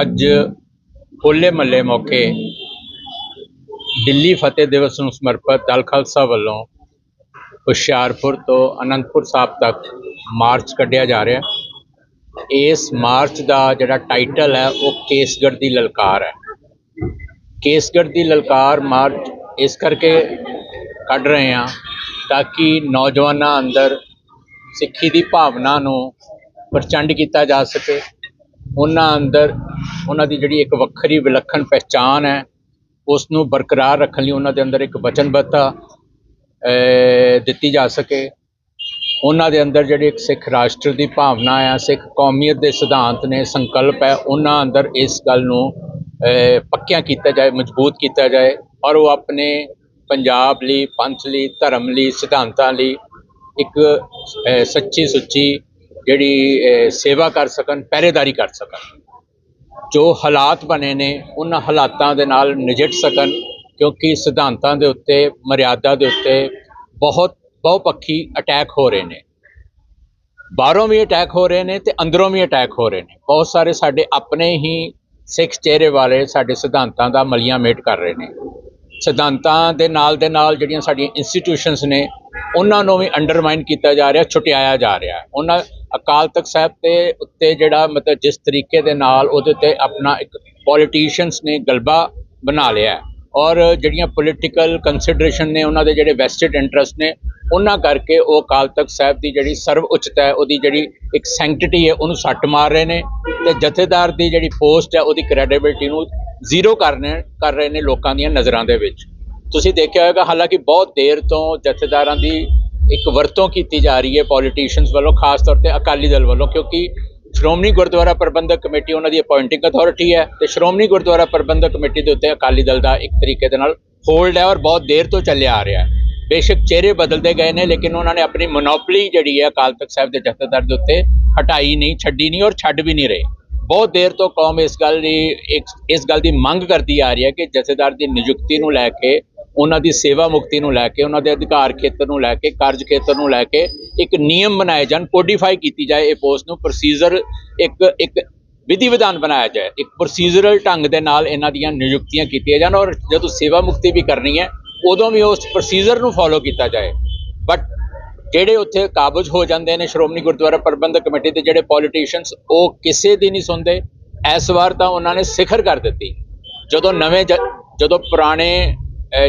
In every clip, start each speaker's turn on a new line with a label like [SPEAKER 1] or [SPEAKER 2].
[SPEAKER 1] ਅੱਜ ਹੋਲੇ ਮਹੱਲੇ ਮੌਕੇ ਦਿੱਲੀ ਫਤਿਹ ਦਿਵਸ ਨੂੰ ਸਮਰਪਿਤ ਦਲ ਖਾਲਸਾ ਵੱਲੋਂ ਹੁਸ਼ਿਆਰਪੁਰ ਤੋਂ ਅਨੰਦਪੁਰ ਸਾਹਿਬ ਤੱਕ ਮਾਰਚ ਕੱਢਿਆ ਜਾ ਰਿਹਾ ਇਸ ਮਾਰਚ ਦਾ ਜਿਹੜਾ ਟਾਈਟਲ ਹੈ, ਉਹ ਕੇਸਗੜ੍ਹ ਦੀ ਲਲਕਾਰ ਹੈ। ਕੇਸਗੜ੍ਹ ਦੀ ਲਲਕਾਰ ਮਾਰਚ ਇਸ ਕਰਕੇ ਕੱਢ ਰਹੇ ਹਾਂ ਤਾਂ ਕਿ ਨੌਜਵਾਨਾਂ ਅੰਦਰ ਸਿੱਖੀ ਦੀ ਭਾਵਨਾ ਨੂੰ ਪ੍ਰਚੰਡ ਕੀਤਾ ਜਾ ਸਕੇ। ਉਹਨਾਂ ਅੰਦਰ ਉਹਨਾਂ ਦੀ ਜਿਹੜੀ ਇੱਕ ਵੱਖਰੀ ਵਿਲੱਖਣ ਪਹਿਚਾਨ ਹੈ ਉਸ ਨੂੰ ਬਰਕਰਾਰ ਰੱਖਣ ਲਈ ਉਹਨਾਂ ਦੇ ਅੰਦਰ ਇੱਕ ਵਚਨਬੱਧਤਾ ਦਿੱਤੀ ਜਾ ਸਕੇ। ਉਹਨਾਂ ਦੇ ਅੰਦਰ ਜਿਹੜੀ ਇੱਕ ਸਿੱਖ ਰਾਸ਼ਟਰ ਦੀ ਭਾਵਨਾ ਆ ਸਿੱਖ ਕੌਮੀਅਤ ਦੇ ਸਿਧਾਂਤ ਨੇ ਸੰਕਲਪ ਹੈ ਉਹਨਾਂ ਅੰਦਰ ਇਸ ਗੱਲ ਨੂੰ ਅਹ, ਪੱਕਿਆਂ ਕੀਤਾ ਜਾਏ ਮਜ਼ਬੂਤ ਕੀਤਾ ਜਾਏ ਔਰ ਉਹ ਆਪਣੇ ਪੰਜਾਬ ਲਈ ਪੰਥ ਲਈ ਧਰਮ ਲਈ ਸਿਧਾਂਤਾਂ ਲਈ ਇੱਕ ਸੱਚੀ ਸੁੱਚੀ ਜਿਹੜੀ ਸੇਵਾ ਕਰ ਸਕਣ, ਪਹਿਰੇਦਾਰੀ ਕਰ ਸਕਣ। ਜੋ ਹਾਲਾਤ ਬਣੇ ਨੇ, ਉਹਨਾਂ ਹਾਲਾਤਾਂ ਦੇ ਨਾਲ ਨਜਿੱਠ ਸਕਣ, ਕਿਉਂਕਿ ਸਿਧਾਂਤਾਂ ਦੇ ਉੱਤੇ, ਮਰਿਆਦਾ ਦੇ ਉੱਤੇ ਬਹੁਤ, ਬਹੁਪੱਖੀ ਅਟੈਕ ਹੋ ਰਹੇ ਨੇ। ਬਾਹਰੋਂ ਵੀ ਅਟੈਕ ਹੋ ਰਹੇ ਨੇ ਤੇ ਅੰਦਰੋਂ ਵੀ ਅਟੈਕ ਹੋ ਰਹੇ ਨੇ। ਬਹੁਤ ਸਾਰੇ ਸਾਡੇ ਆਪਣੇ ਹੀ ਸਿੱਖ ਚਿਹਰੇ ਵਾਲੇ ਸਾਡੇ ਸਿਧਾਂਤਾਂ ਦਾ ਮਲੀਆਂ ਮੇਟ ਕਰ ਰਹੇ ਨੇ। ਸਿਧਾਂਤਾਂ ਦੇ ਨਾਲ ਦੇ ਨਾਲ ਜਿਹੜੀਆਂ ਸਾਡੀਆਂ ਇੰਸਟੀਟਿਊਸ਼ਨਸ ਨੇ, ਉਹਨਾਂ ਨੂੰ ਵੀ ਅੰਡਰਮਾਈਨ ਕੀਤਾ ਜਾ ਰਿਹਾ, ਛੁਟਿਆਇਆ ਜਾ ਰਿਹਾ। ਉਹਨਾਂ ਅਕਾਲ ਤਖਤ ਸਾਹਿਬ ਦੇ ਉੱਤੇ ਜਿਹੜਾ ਮਤਲਬ ਜਿਸ ਤਰੀਕੇ ਦੇ ਨਾਲ ਉਹਦੇ ਉੱਤੇ ਆਪਣਾ ਇੱਕ ਪੋਲੀਟੀਸ਼ੀਅਨਸ ਨੇ ਗਲਬਾ ਬਣਾ ਲਿਆ ਔਰ ਜਿਹੜੀਆਂ ਪੋਲੀਟੀਕਲ ਕੰਸੀਡਰੇਸ਼ਨ ਨੇ ਉਹਨਾਂ ਦੇ ਜਿਹੜੇ ਵੈਸਟਡ ਇੰਟਰਸਟ ਨੇ, ਉਹਨਾਂ ਕਰਕੇ ਉਹ ਅਕਾਲ ਤਖਤ ਸਾਹਿਬ ਦੀ ਜਿਹੜੀ ਸਰਵ ਉੱਚਤਾ ਹੈ, ਉਹਦੀ ਜਿਹੜੀ ਇੱਕ ਸੈਂਕਟਿਟੀ ਹੈ, ਉਹਨੂੰ ਸੱਟ ਮਾਰ ਰਹੇ ਨੇ ਤੇ ਜਥੇਦਾਰ ਦੀ ਜਿਹੜੀ ਪੋਸਟ ਹੈ, ਉਹਦੀ ਕ੍ਰੈਡੀਬਿਲਟੀ ਨੂੰ ਜ਼ੀਰੋ ਕਰਨੇ ਕਰ ਰਹੇ ਨੇ ਲੋਕਾਂ ਦੀਆਂ ਨਜ਼ਰਾਂ ਦੇ ਵਿੱਚ। ਤੁਸੀਂ ਦੇਖਿਆ ਹੋਵੇਗਾ ਹਾਲਾਂਕਿ ਬਹੁਤ ਦੇਰ ਤੋਂ ਜਥੇਦਾਰਾਂ ਦੀ ਇੱਕ ਵਰਤੋਂ ਕੀਤੀ ਜਾ ਰਹੀ ਹੈ ਪੋਲੀਟੀਸ਼ੀਅਨਸ ਵੱਲੋਂ, ਖਾਸ ਤੌਰ ਤੇ ਅਕਾਲੀ ਦਲ ਵੱਲੋਂ, ਕਿਉਂਕਿ ਸ਼੍ਰੋਮਣੀ ਗੁਰਦੁਆਰਾ ਪ੍ਰਬੰਧਕ ਕਮੇਟੀ ਉਹਨਾਂ ਦੀ ਅਪਾਇੰਟਿੰਗ ਅਥਾਰਟੀ ਹੈ ਤੇ ਸ਼੍ਰੋਮਣੀ ਗੁਰਦੁਆਰਾ ਪ੍ਰਬੰਧਕ ਕਮੇਟੀ ਦੇ ਉੱਤੇ ਅਕਾਲੀ ਦਲ ਦਾ ਇੱਕ ਤਰੀਕੇ ਦੇ ਨਾਲ ਹੋਲਡ ਹੈ ਔਰ ਬਹੁਤ ਦੇਰ ਤੋਂ ਚੱਲਿਆ ਆ ਰਿਹਾ ਹੈ। ਬੇਸ਼ੱਕ ਚਿਹਰੇ ਬਦਲਦੇ ਗਏ ਨੇ, ਲੇਕਿਨ ਉਹਨਾਂ ਨੇ ਆਪਣੀ ਮੋਨੋਪੋਲੀ ਜਿਹੜੀ ਹੈ ਅਕਾਲ ਤਖਤ ਸਾਹਿਬ ਦੇ ਜਥੇਦਾਰ ਦੇ ਉੱਤੇ ਹਟਾਈ ਨਹੀਂ, ਛੱਡੀ ਨਹੀਂ ਔਰ ਛੱਡ ਵੀ ਨਹੀਂ ਰਹੇ। ਬਹੁਤ ਦੇਰ ਤੋਂ ਕੌਮ ਇਸ ਗੱਲ ਦੀ ਇੱਕ ਇਸ ਗੱਲ ਦੀ ਮੰਗ ਕਰਦੀ ਆ ਰਹੀ ਹੈ ਕਿ ਜਥੇਦਾਰ ਦੀ ਨਿਯੁਕਤੀ ਨੂੰ ਲੈ ਕੇ ਉਹਨਾਂ ਦੀ ਸੇਵਾ ਮੁਕਤੀ ਨੂੰ ਲੈ ਕੇ, ਉਹਨਾਂ ਦੇ ਅਧਿਕਾਰ ਖੇਤਰ ਨੂੰ ਲੈ ਕੇ, ਕਾਰਜ ਖੇਤਰ ਨੂੰ ਲੈ ਕੇ ਇੱਕ ਨਿਯਮ ਬਣਾਏ ਜਾਣ ਕੋਡੀਫਾਈ ਕੀਤੀ ਜਾਏ ਇਹ ਪੋਸਟ ਨੂੰ ਪ੍ਰੋਸੀਜਰ ਇੱਕ ਇੱਕ ਵਿਧੀ ਵਿਧਾਨ ਬਣਾਇਆ ਜਾਏ। ਇੱਕ ਪ੍ਰੋਸੀਜਰਲ ਢੰਗ ਦੇ ਨਾਲ ਇਹਨਾਂ ਦੀਆਂ ਨਿਯੁਕਤੀਆਂ ਕੀਤੀਆਂ ਜਾਣ ਔਰ ਜਦੋਂ ਸੇਵਾ ਮੁਕਤੀ ਵੀ ਕਰਨੀ ਹੈ, ਉਦੋਂ ਵੀ ਉਸ ਪ੍ਰੋਸੀਜਰ ਨੂੰ ਫੋਲੋ ਕੀਤਾ ਜਾਏ। ਬਟ ਜਿਹੜੇ ਉੱਥੇ ਕਾਬਜ ਹੋ ਜਾਂਦੇ ਨੇ ਸ਼੍ਰੋਮਣੀ ਗੁਰਦੁਆਰਾ ਪ੍ਰਬੰਧਕ ਕਮੇਟੀ ਦੇ ਜਿਹੜੇ ਪੋਲੀਟੀਸ਼ੀਅਨਸ ਉਹ ਕਿਸੇ ਦੀ ਨਹੀਂ ਸੁਣਦੇ। ਇਸ ਵਾਰ ਤਾਂ ਉਹਨਾਂ ਨੇ ਸਿਖਰ ਕਰ ਦਿੱਤੀ। ਜਦੋਂ ਨਵੇਂ ਜ- ਜਦੋਂ ਪੁਰਾਣੇ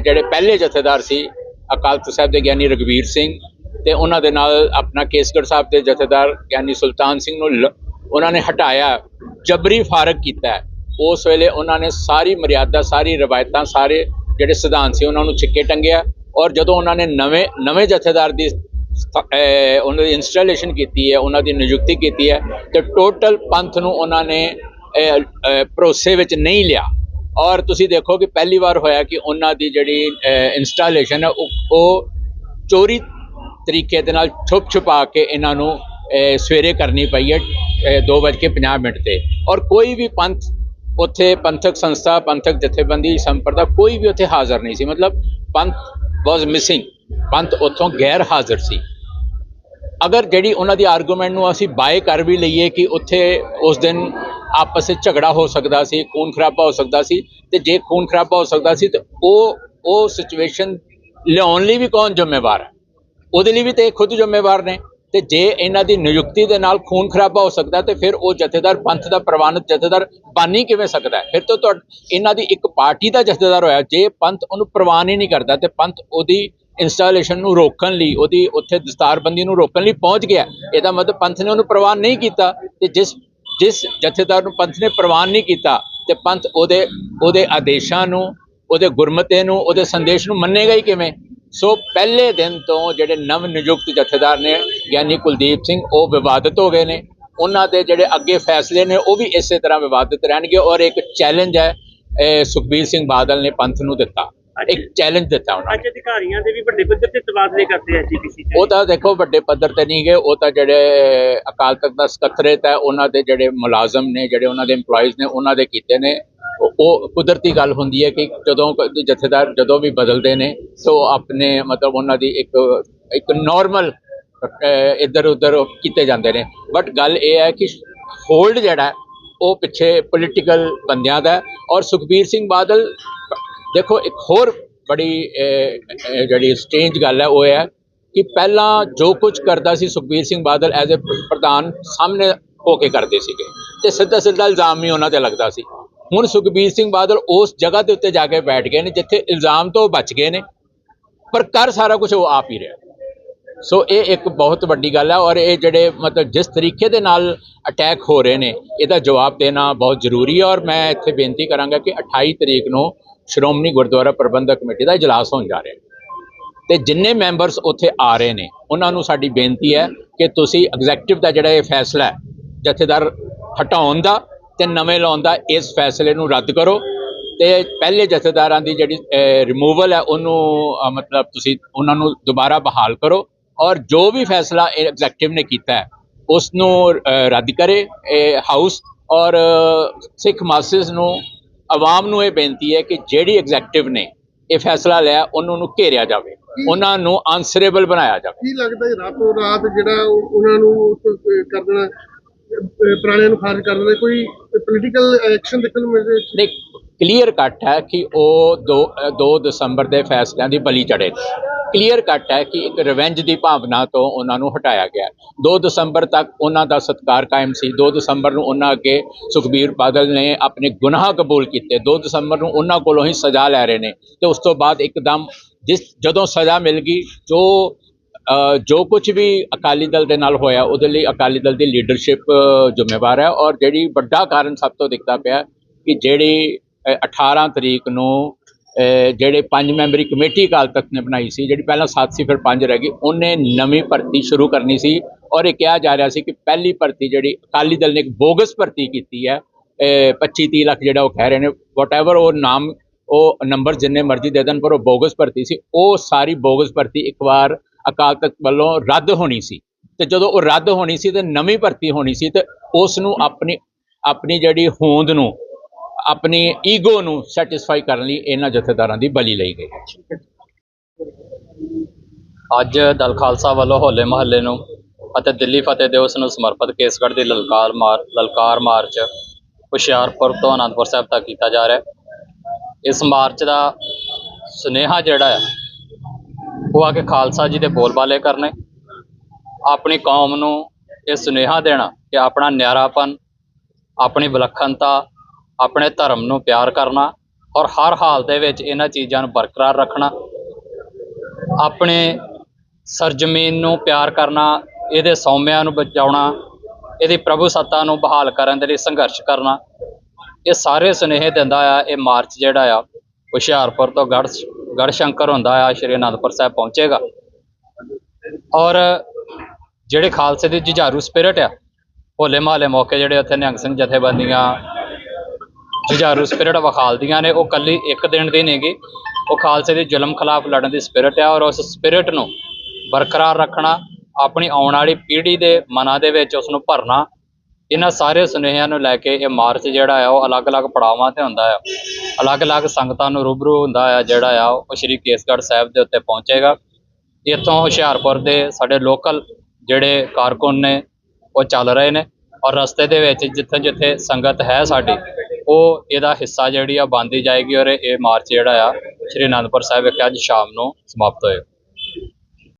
[SPEAKER 1] ਜਿਹੜੇ ਪਹਿਲੇ ਜਥੇਦਾਰ ਸੀ, ਅਕਾਲ ਤਖਤ ਸਾਹਿਬ ਦੇ ਗਿਆਨੀ ਰਗਵੀਰ ਸਿੰਘ ਤੇ ਉਹਨਾਂ ਦੇ ਨਾਲ ਆਪਣਾ ਕੇਸਗੜ੍ਹ ਸਾਹਿਬ ਦੇ ਜਥੇਦਾਰ ਗਿਆਨੀ ਸੁਲਤਾਨ ਸਿੰਘ ਨੂੰ ਲ- ਉਹਨਾਂ ਨੇ ਹਟਾਇਆ, ਜਬਰੀ ਫਾਰਗ ਕੀਤਾ। ਉਸ ਵੇਲੇ ਉਹਨਾਂ ਨੇ ਸਾਰੀ ਮਰਿਆਦਾ, ਸਾਰੀ ਰਵਾਇਤਾਂ, ਸਾਰੇ ਜਿਹੜੇ ਸਿਧਾਂਤ ਸੀ, ਉਹਨਾਂ ਨੂੰ ਛਿੱਕੇ ਟੰਗਿਆ ਔਰ ਜਦੋਂ ਉਹਨਾਂ ਨੇ ਨਵੇਂ ਨਵੇਂ ਜਥੇਦਾਰ ਦੀ ਉਹਨਾਂ ਦੀ ਇੰਸਟਾਲੇਸ਼ਨ ਕੀਤੀ ਹੈ, ਉਹਨਾਂ ਦੀ ਨਿਯੁਕਤੀ ਕੀਤੀ ਹੈ, ਤੇ ਟੋਟਲ ਪੰਥ ਨੂੰ ਉਹਨਾਂ ਨੇ ਭਰੋਸੇ ਵਿੱਚ ਨਹੀਂ ਲਿਆ। ਔਰ ਤੁਸੀਂ ਦੇਖੋ ਕਿ ਪਹਿਲੀ ਵਾਰ ਹੋਇਆ ਕਿ ਉਹਨਾਂ ਦੀ ਜਿਹੜੀ ਇੰਸਟਾਲੇਸ਼ਨ ਹੈ, ਉਹ ਉਹ ਚੋਰੀ ਤਰੀਕੇ ਦੇ ਨਾਲ ਛੁਪ ਛੁਪਾ ਕੇ ਇਹਨਾਂ ਨੂੰ ਸਵੇਰੇ ਕਰਨੀ ਪਈ ਹੈ 2:50 ਮਿੰਟ ਤੇ। ਔਰ ਕੋਈ ਵੀ ਪੰਥ ਉੱਥੇ ਪੰਥਕ ਸੰਸਥਾ, ਪੰਥਕ ਜਥੇਬੰਦੀ, ਸੰਪਰਦਾ ਕੋਈ ਵੀ ਉੱਥੇ ਹਾਜ਼ਰ ਨਹੀਂ ਸੀ। ਮਤਲਬ ਪੰਥ ਵਾਸ ਮਿਸਿੰਗ ਪੰਥ ਉੱਥੋਂ ਗੈਰ ਹਾਜ਼ਰ ਸੀ। ਅਗਰ ਜਿਹੜੀ ਉਹਨਾਂ ਦੀ ਆਰਗੂਮੈਂਟ ਨੂੰ ਅਸੀਂ ਬਾਏ ਕਰ ਵੀ ਲਈਏ ਕਿ ਉੱਥੇ ਉਸ ਦਿਨ ਆਪਸ ਵਿੱਚ ਝਗੜਾ ਹੋ ਸਕਦਾ ਸੀ, ਖੂਨ ਖਰਾਬਾ ਹੋ ਸਕਦਾ ਸੀ, ਤੇ ਜੇ ਖੂਨ ਖਰਾਬਾ ਹੋ ਸਕਦਾ ਸੀ, ਤੇ ਉਹ ਉਹ ਸਿਚੁਏਸ਼ਨ ਲਿਆਉਣ ਲਈ ਵੀ ਕੌਣ ਜ਼ਿੰਮੇਵਾਰ ਹੈ? ਉਹਦੇ ਲਈ ਵੀ ਤੇ ਇਹ ਖੁਦ ਜ਼ਿੰਮੇਵਾਰ ਨੇ। ਤੇ ਜੇ ਇਹਨਾਂ ਦੀ ਨਿਯੁਕਤੀ ਦੇ ਨਾਲ ਖੂਨ ਖਰਾਬਾ ਹੋ ਸਕਦਾ ਤੇ ਫਿਰ ਉਹ ਜਥੇਦਾਰ ਪੰਥ ਦਾ ਪ੍ਰਵਾਨਿਤ ਜਥੇਦਾਰ ਬਣ ਹੀ ਕਿਵੇਂ ਸਕਦਾ ਫਿਰ ਤਾਂ ਤੁਹਾ, ਇਹਨਾਂ ਦੀ ਇੱਕ ਪਾਰਟੀ ਦਾ ਜਥੇਦਾਰ ਹੋਇਆ, ਜੇ ਪੰਥ ਉਹਨੂੰ ਪ੍ਰਵਾਨ ਹੀ ਨਹੀਂ ਕਰਦਾ ਤੇ ਪੰਥ ਉਹਦੀ ਇੰਸਟਾਲੇਸ਼ਨ ਨੂੰ ਰੋਕਣ ਲਈ, ਉਹਦੀ ਉੱਥੇ ਦਸਤਾਰਬੰਦੀ ਨੂੰ ਰੋਕਣ ਲਈ ਪਹੁੰਚ ਗਿਆ। ਇਹਦਾ ਮਤਲਬ ਪੰਥ ਨੇ ਉਹਨੂੰ ਪ੍ਰਵਾਨ ਨਹੀਂ ਕੀਤਾ ਤੇ ਜਿਸ ਜਿਸ ਜਥੇਦਾਰ ਨੂੰ ਪੰਥ ਨੇ ਪ੍ਰਵਾਨ ਨਹੀਂ ਕੀਤਾ ਤੇ ਪੰਥ ਉਹਦੇ ਉਹਦੇ ਆਦੇਸ਼ਾਂ ਨੂੰ, ਉਹਦੇ ਗੁਰਮਤੇ ਨੂੰ, ਉਹਦੇ ਸੰਦੇਸ਼ ਨੂੰ ਮੰਨੇਗਾ ਹੀ ਕਿਵੇਂ? ਸੋ ਪਹਿਲੇ ਦਿਨ ਤੋਂ ਜਿਹੜੇ ਨਵ ਨਿਯੁਕਤ ਜਥੇਦਾਰ ਨੇ ਗਿਆਨੀ ਕੁਲਦੀਪ ਸਿੰਘ, ਉਹ ਵਿਵਾਦਿਤ ਹੋ ਗਏ ਨੇ। ਉਹਨਾਂ ਦੇ ਜਿਹੜੇ ਅੱਗੇ ਫੈਸਲੇ ਨੇ, ਉਹ ਵੀ ਇਸੇ ਤਰ੍ਹਾਂ ਵਿਵਾਦਿਤ ਰਹਿਣਗੇ ਔਰ ਇੱਕ ਚੈਲੰਜ ਹੈ ਸੁਖਬੀਰ ਸਿੰਘ ਬਾਦਲ ਨੇ ਪੰਥ ਨੂੰ ਦਿੱਤਾ। ਇੱਕ ਚੈਲੰਜ ਦਿੱਤਾ ਉਹਨਾਂ ਨੇ।
[SPEAKER 2] ਅਧਿਕਾਰੀਆਂ ਦੇ ਵੀ ਵੱਡੇ ਪੱਧਰ ਤੇ ਤਬਾਦਲੇ ਕਰਦੇ ਆ ਜੀਪੀਸੀ
[SPEAKER 1] ਉਹ ਤਾਂ ਦੇਖੋ ਵੱਡੇ ਪੱਧਰ ਤੇ ਨਹੀਂ ਗਏ। ਉਹ ਤਾਂ ਜਿਹੜੇ ਅਕਾਲ ਤਖਤ ਦਾ ਸਕੱਤਰੇਤ ਹੈ ਉਹਨਾਂ ਦੇ ਜਿਹੜੇ ਮੁਲਾਜ਼ਮ ਨੇ ਜਿਹੜੇ ਉਹਨਾਂ ਦੇ EMPLOYEES ਨੇ ਉਹਨਾਂ ਦੇ ਕੀਤੇ ਨੇ। ਉਹ- ਕੁਦਰਤੀ ਗੱਲ ਹੁੰਦੀ ਹੈ ਕਿ ਜਦੋਂ ਜਥੇਦਾਰ ਜਦੋਂ ਵੀ ਬਦਲਦੇ ਨੇ ਸੋ ਆਪਣੇ ਮਤਲਬ ਉਹਨਾਂ ਦੀ ਇੱਕ ਇੱਕ ਨਾਰਮਲ ਇੱਧਰ ਉੱਧਰ ਕੀਤੇ ਜਾਂਦੇ ਨੇ। ਬਟ ਗੱਲ ਇਹ ਹੈ ਕਿ ਹੋਲਡ ਜਿਹੜਾ ਉਹ ਪਿੱਛੇ ਪੋਲੀਟੀਕਲ ਬੰਦਿਆਂ ਦਾ ਔਰ ਸੁਖਬੀਰ ਸਿੰਘ ਬਾਦਲ ਦੇਖੋ, ਇੱਕ ਹੋਰ ਬੜੀ ਜਿਹੜੀ ਸਟ੍ਰੇਂਜ ਗੱਲ ਹੈ, ਉਹ ਹੈ ਕਿ ਪਹਿਲਾਂ ਜੋ ਕੁਝ ਕਰਦਾ ਸੀ ਸੁਖਬੀਰ ਸਿੰਘ ਬਾਦਲ ਐਜ਼ ਅ ਪ੍ਰਧਾਨ ਸਾਹਮਣੇ ਹੋ ਕੇ ਕਰਦੇ ਸੀਗੇ ਤੇ ਸਿੱਧਾ ਸਿੱਧਾ ਇਲਜ਼ਾਮ ਵੀ ਉਹਨਾਂ ਤੇ ਲੱਗਦਾ ਸੀ। ਹੁਣ ਸੁਖਬੀਰ ਸਿੰਘ ਬਾਦਲ ਉਸ ਜਗ੍ਹਾ ਦੇ ਉੱਤੇ ਜਾ ਕੇ ਬੈਠ ਗਏ ਨੇ, ਜਿੱਥੇ ਇਲਜ਼ਾਮ ਤੋਂ ਬਚ ਗਏ ਨੇ, ਪਰ ਕਰ ਸਾਰਾ ਕੁਝ ਉਹ ਆਪ ਹੀ ਰਿਹਾ। ਸੋ ਇਹ ਇੱਕ ਬਹੁਤ ਵੱਡੀ ਗੱਲ ਹੈ ਔਰ ਇਹ ਜਿਹੜੇ ਮਤਲਬ ਜਿਸ ਤਰੀਕੇ ਦੇ ਨਾਲ ਅਟੈਕ ਹੋ ਰਹੇ ਨੇ, ਇਹਦਾ ਜਵਾਬ ਦੇਣਾ ਬਹੁਤ ਜ਼ਰੂਰੀ ਹੈ ਔਰ ਮੈਂ ਇੱਥੇ ਬੇਨਤੀ ਕਰਾਂਗਾ ਕਿ 28 ਤਰੀਕ ਨੂੰ ਸ਼੍ਰੋਮਣੀ ਗੁਰਦੁਆਰਾ ਪ੍ਰਬੰਧਕ ਕਮੇਟੀ ਦਾ ਇਜਲਾਸ ਹੋਣ ਜਾ ਰਿਹਾ ਹੈ। ਤੇ ਜਿੰਨੇ ਮੈਂਬਰਸ ਉੱਥੇ ਆ ਰਹੇ ਨੇ, ਉਹਨਾਂ ਨੂੰ ਸਾਡੀ ਬੇਨਤੀ ਹੈ ਕਿ ਤੁਸੀਂ ਐਗਜ਼ੈਕਟਿਵ ਦਾ ਜਿਹੜਾ ਇਹ ਫੈਸਲਾ ਹੈ, ਜਥੇਦਾਰ ਹਟਾਉਣ ਦਾ ਤੇ ਨਵੇਂ ਲਾਉਣ ਦਾ ਇਸ ਫੈਸਲੇ ਨੂੰ ਰੱਦ ਕਰੋ ਤੇ ਪਹਿਲੇ ਜਥੇਦਾਰਾਂ ਦੀ ਜਿਹੜੀ ਰਿਮੂਵਲ ਹੈ, ਉਹਨੂੰ ਮਤਲਬ ਤੁਸੀਂ ਉਹਨਾਂ ਨੂੰ ਦੁਬਾਰਾ ਬਹਾਲ ਕਰੋ ਔਰ ਜੋ ਵੀ ਫੈਸਲਾ ਇਹ ਐਗਜ਼ੈਕਟਿਵ ਨੇ ਕੀਤਾ ਹੈ ਉਸ ਨੂੰ ਰੱਦ ਕਰੇ, ਇਹ ਹਾਊਸ ਔਰ ਸਿੱਖ ਮਾਸਸ ਨੂੰ ਆਵਾਮ ਨੂੰ ਇਹ ਬੇਨਤੀ ਹੈ ਕਿ ਜਿਹੜੀ ਐਗਜ਼ੈਕਟਿਵ ਨੇ ਇਹ ਫੈਸਲਾ ਲਿਆ ਉਹਨੂੰ ਨੂੰ ਘੇਰਿਆ ਜਾਵੇ। ਉਹਨਾਂ ਨੂੰ ਆਨਸਰੇਬਲ ਬਣਾਇਆ ਜਾਵੇ।
[SPEAKER 3] ਕੀ ਲੱਗਦਾ ਹੈ ਰਾਤੋਂ ਰਾਤ ਜਿਹੜਾ ਉਹ- ਉਹਨਾਂ ਨੂੰ ਕਰ ਦੇਣਾ ਪੁਰਾਣਿਆਂ ਨੂੰ ਖਾਰਜ ਕਰ ਦੇਣਾ ਕੋਈ ਪੋਲੀਟੀਕਲ ਐਕਸ਼ਨ ਦੇਖਣ ਨੂੰ ਮਿਲ ਰਿਹਾ
[SPEAKER 1] ਨਹੀਂ ਕਲੀਅਰ ਕੱਟ ਹੈ ਕਿ ਉਹ 2 2 ਦਸੰਬਰ ਦੇ ਫੈਸਲਿਆਂ ਦੀ ਬਲੀ ਚੜੇ ਕਲੀਅਰ ਕੱਟ ਹੈ ਕਿ ਇੱਕ ਰਿਵੈਂਜ ਦੀ ਭਾਵਨਾ ਤੋਂ ਉਹਨਾਂ ਨੂੰ ਹਟਾਇਆ ਗਿਆ 2 ਦਸੰਬਰ ਤੱਕ ਉਹਨਾਂ ਦਾ ਸਤਕਾਰ ਕਾਇਮ ਸੀ। 2 ਦਸੰਬਰ ਨੂੰ ਉਹਨਾਂ ਅੱਗੇ ਸੁਖਬੀਰ ਬਾਦਲ ਨੇ ਆਪਣੇ ਗੁਨਾਹ ਕਬੂਲ ਕੀਤੇ। 2 ਦਸੰਬਰ ਨੂੰ ਉਹਨਾਂ ਕੋਲੋਂ ਹੀ ਸਜ਼ਾ ਲੈ ਰਹੇ ਨੇ। ਤੇ ਉਸ ਤੋਂ ਬਾਅਦ ਇੱਕਦਮ ਜਿਸ, ਜਦੋਂ ਸਜ਼ਾ ਮਿਲ ਗਈ, ਜੋ ਜੋ ਕੁਝ ਵੀ ਅਕਾਲੀ ਦਲ ਦੇ ਨਾਲ ਹੋਇਆ, ਉਹਦੇ ਲਈ ਅਕਾਲੀ ਦਲ ਦੀ ਲੀਡਰਸ਼ਿਪ ਜ਼ਿੰਮੇਵਾਰ ਹੈ। ਔਰ ਜਿਹੜੀ ਵੱਡਾ ਕਾਰਨ ਸਭ ਤੋਂ ਦਿਖਦਾ ਪਿਆ ਕਿ ਜਿਹੜੀ 18 ਤਰੀਕ ਨੂੰ ਜਿਹੜੇ ਪੰਜ ਮੈਂਬਰੀ ਕਮੇਟੀ ਅਕਾਲ ਤਖਤ ਨੇ ਬਣਾਈ ਸੀ, ਜਿਹੜੀ ਪਹਿਲਾਂ 7 ਸੀ, ਫਿਰ 5 ਰਹਿ ਗਈ, ਉਹਨੇ ਨਵੀਂ ਭਰਤੀ ਸ਼ੁਰੂ ਕਰਨੀ ਸੀ ਔਰ ਇਹ ਕਿਹਾ ਜਾ ਰਿਹਾ ਸੀ ਕਿ ਪਹਿਲੀ ਭਰਤੀ ਜਿਹੜੀ ਅਕਾਲੀ ਦਲ ਨੇ ਇੱਕ ਬੋਗਸ ਭਰਤੀ ਕੀਤੀ ਹੈ 25 30 ਲੱਖ ਜਿਹੜਾ ਉਹ ਕਹਿ ਰਹੇ ਨੇ ਵਾਟਐਵਰ ਉਹ ਨਾਮ, ਉਹ ਨੰਬਰ ਜਿੰਨੇ ਮਰਜ਼ੀ ਦੇ ਦੇਣ, ਪਰ ਉਹ ਬੋਗਸ ਭਰਤੀ ਸੀ, ਉਹ ਸਾਰੀ ਬੋਗਸ ਭਰਤੀ ਇੱਕ ਵਾਰ ਅਕਾਲ ਤਖਤ ਵੱਲੋਂ ਰੱਦ ਹੋਣੀ ਸੀ ਤੇ ਜਦੋਂ ਉਹ ਰੱਦ ਹੋਣੀ ਸੀ ਤੇ ਨਵੀਂ ਭਰਤੀ ਹੋਣੀ ਸੀ ਤੇ ਉਸ ਨੂੰ ਆਪਣੀ ਆਪਣੀ ਜਿਹੜੀ ਹੋਂਦ ਨੂੰ ਆਪਣੀ ਈਗੋ ਨੂੰ ਸੈਟੀਸਫਾਈ ਕਰਨ ਲਈ ਇਹਨਾਂ ਜਥੇਦਾਰਾਂ ਦੀ ਬਲੀ ਲਈ ਗਈ
[SPEAKER 4] ਅੱਜ ਦਲ ਖਾਲਸਾ ਵੱਲੋਂ ਹੋਲੇ ਮਹੱਲੇ ਨੂੰ ਅਤੇ ਦਿੱਲੀ ਫਤਿਹ ਦਿਵਸ ਨੂੰ ਸਮਰਪਿਤ ਕੇਸਗੜ੍ਹ ਦੀ ਲਲਕਾਰ ਮਾਰ, ਲਲਕਾਰ ਮਾਰਚ ਹੁਸ਼ਿਆਰਪੁਰ ਤੋਂ ਅਨੰਦਪੁਰ ਸਾਹਿਬ ਤੱਕ ਕੀਤਾ ਜਾ ਰਿਹਾ ਹੈ। ਇਸ ਮਾਰਚ ਦਾ ਸੁਨੇਹਾ ਜਿਹੜਾ ਹੈ, ਉਹ ਆ ਕੇ ਖਾਲਸਾ ਜੀ ਦੇ ਬੋਲਬਾਲੇ ਕਰਨੇ, ਆਪਣੀ ਕੌਮ ਨੂੰ ਇਹ ਸੁਨੇਹਾ ਦੇਣਾ ਕਿ ਆਪਣਾ ਨਿਆਰਾਪਨ, ਆਪਣੀ ਵਿਲੱਖਣਤਾ ਆਪਣੇ ਧਰਮ ਨੂੰ ਪਿਆਰ ਕਰਨਾ ਔਰ ਹਰ ਹਾਲ ਦੇ ਵਿੱਚ ਇਹਨਾਂ ਚੀਜ਼ਾਂ ਨੂੰ ਬਰਕਰਾਰ ਰੱਖਣਾ। ਆਪਣੇ ਸਰਜ਼ਮੀਨ ਨੂੰ ਪਿਆਰ ਕਰਨਾ, ਇਹਦੇ ਸੌਮਿਆਂ ਨੂੰ ਬਚਾਉਣਾ, ਇਹਦੀ ਪ੍ਰਭੂ ਸੱਤਾ ਨੂੰ ਬਹਾਲ ਕਰਨ ਦੇ ਲਈ ਸੰਘਰਸ਼ ਕਰਨਾ, ਇਹ ਸਾਰੇ ਸੁਨੇਹੇ ਦਿੰਦਾ ਆ, ਇਹ ਮਾਰਚ ਜਿਹੜਾ ਆ, ਹੁਸ਼ਿਆਰਪੁਰ ਤੋਂ ਗੜ ਗੜ ਸ਼ੰਕਰ ਹੁੰਦਾ ਆ, ਸ਼੍ਰੀ ਅਨੰਦਪੁਰ ਸਾਹਿਬ ਪਹੁੰਚੇਗਾ। ਔਰ ਜਿਹੜੇ ਖਾਲਸੇ ਦੀ ਜੁਝਾਰੂ ਸਪਿਰਿਟ ਆ ਹੋਲੇ ਮਹੱਲੇ ਮੌਕੇ ਜਿਹੜੇ ਉੱਥੇ ਨਿਹੰਗ ਸਿੰਘ ਜਥੇਬੰਦੀਆਂ ਜੁਝਾਰੂ ਸਪਿਰਿਟ ਵਿਖਾਲਦੀਆਂ ਨੇ, ਉਹ ਕੱਲੀ ਇੱਕ ਦਿਨ ਦੀ ਨਹੀਂਗੀ ਉਹ ਖਾਲਸੇ ਦੇ ਜ਼ੁਲਮ ਖਿਲਾਫ ਲੜਨ ਦੀ ਸਪਿਰਿਟ ਆ ਔਰ ਉਸ ਸਪਿਰਿਟ ਨੂੰ ਬਰਕਰਾਰ ਰੱਖਣਾ, ਆਪਣੀ ਆਉਣ ਵਾਲੀ ਪੀੜ੍ਹੀ ਦੇ ਮਨਾਂ ਦੇ ਵਿੱਚ ਉਸ ਨੂੰ ਭਰਨਾ, ਇਹਨਾਂ ਸਾਰੇ ਸੁਨੇਹਿਆਂ ਨੂੰ ਲੈ ਕੇ ਇਹ ਮਾਰਚ ਜਿਹੜਾ ਆ, ਉਹ ਅਲੱਗ-ਅਲੱਗ ਪੜਾਵਾਂ ਤੇ ਹੁੰਦਾ ਆ। ਅਲੱਗ-ਅਲੱਗ ਸੰਗਤਾਂ ਨੂੰ ਰੂਬਰੂ ਹੁੰਦਾ ਆ ਜਿਹੜਾ ਆ, ਉਹ ਸ਼੍ਰੀ ਕੇਸਗੜ੍ਹ ਸਾਹਿਬ ਦੇ ਉੱਤੇ ਪਹੁੰਚੇਗਾ। ਇੱਥੋਂ ਹੁਸ਼ਿਆਰਪੁਰ ਦੇ ਸਾਡੇ ਲੋਕਲ ਜਿਹੜੇ ਕਾਰਕੁਨ ਨੇ, ਉਹ ਚੱਲ ਰਹੇ ਨੇ। ਔਰ ਰਸਤੇ ਦੇ ਵਿੱਚ ਜਿੱਥੇ-ਜਿੱਥੇ ਸੰਗਤ ਹੈ ਸਾਡੀ ਉਹ ਇਹਦਾ ਹਿੱਸਾ ਜਿਹੜੀ ਆ ਬਣਦੀ ਜਾਏਗੀ ਔਰ ਇਹ ਮਾਰਚ ਜਿਹੜਾ ਆ, ਸ਼੍ਰੀ ਅਨੰਦਪੁਰ ਸਾਹਿਬ ਵਿਖੇ ਅੱਜ ਸ਼ਾਮ ਨੂੰ ਸਮਾਪਤ ਹੋਏਗਾ।